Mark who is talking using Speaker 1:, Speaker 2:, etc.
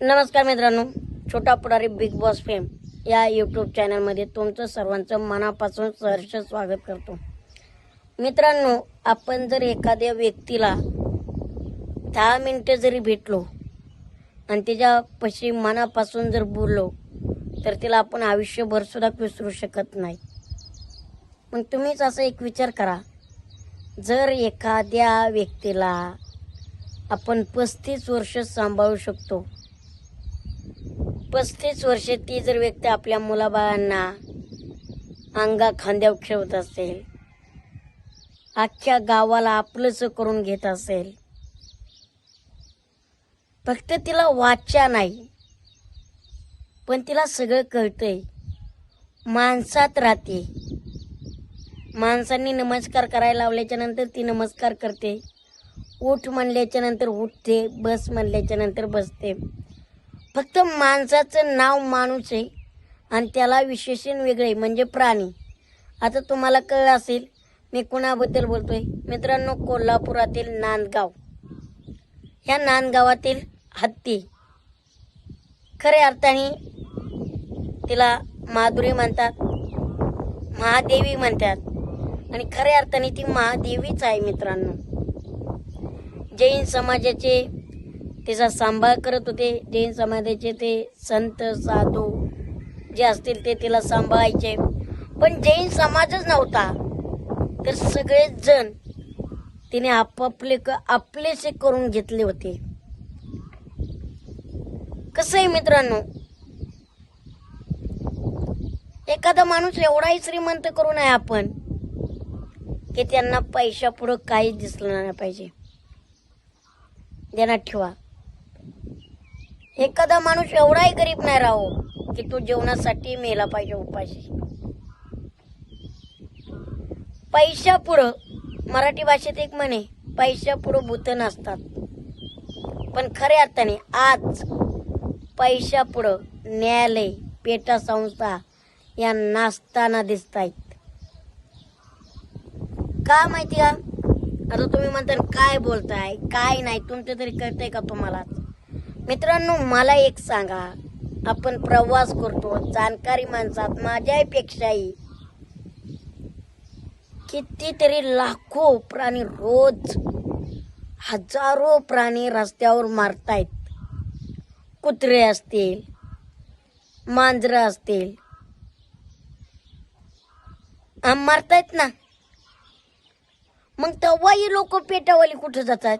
Speaker 1: नमस्कार मित्रांनो Chhota Pudhari big boss fame या यूट्यूब चॅनलमध्ये तुमचं सर्वांचं मनापासून सहर्ष स्वागत करतो. मित्रांनो आपण जर एखाद्या व्यक्तीला दहा मिनटं जरी भेटलो आणि त्याच्यापाशी मनापासून जर बोललो तर तिला आपण आयुष्यभर सुद्धा विसरू शकत नाही. मग तुम्हीच असं एक विचार करा जर एखाद्या व्यक्तीला आपण पस्तीस वर्ष सांभाळू शकतो पस्तीस वर्षे ती जर व्यक्ती आपल्या मुलाबाळांना अंगा खांद्यावर खेळत असेल अख्ख्या गावाला आपलंच करून घेत असेल फक्त तिला वाचा नाही पण तिला सगळं कळतंय. माणसात राहते. माणसांनी नमस्कार करायला लावल्याच्या नंतर ती नमस्कार करते. उठ म्हणल्याच्या नंतर उठते बस म्हणल्याच्या नंतर बसते. फक्त माणसाचं नाव माणूस आहे आणि त्याला विशेषण वेगळे म्हणजे प्राणी. आता तुम्हाला कळलं असेल मी कुणाबद्दल बोलतोय? मित्रांनो कोल्हापुरातील नांदगाव. ह्या नांदगावातील हत्ती. खऱ्या अर्थाने तिला माधुरी म्हणतात महादेवी म्हणतात. आणि खऱ्या अर्थाने ती महादेवीच आहे मित्रांनो. जैन समाजाचे तिचा सांभाळ करत होते. जैन समाजाचे ते संत साधू जे असतील ते तिला सांभाळायचे. पण जैन समाजच नव्हता. तर सगळेच जण तिने आपापले क- आपलेसे करून घेतले होते. कसं आहे मित्रांनो? एखादा माणूस एवढाही श्रीमंत करू नये आपण की त्यांना पैशापुढं काहीच दिसलं नाही पाहिजे. ध्यानात ठेवा. एखादा माणूस एवढाही गरीब नाही राहो की तो जेवणासाठी मेला पाहिजे उपाशी. पैशा पुढं मराठी भाषेत एक म्हणे पैशा पुढं भूत नसतात. पण खऱ्या अर्थाने आज पैशा पुढं न्यायालय पेटा संस्था या नाचताना दिसत आहेत का माहिती का? आता तुम्ही म्हणता काय बोलताय? काय नाही? तुमचं तरी कळतंय का तुम्हाला? मित्रांनो मला एक सांगा. आपण प्रवास करतो जाणकारी माणसात माझ्यापेक्षाही कितीतरी लाखो प्राणी रोज हजारो प्राणी रस्त्यावर मारतायत. कुत्रे असतील मांजरं असतील. आ, मारतायत ना? मग तेव्हाही लोक पेटावाली कुठं जातात?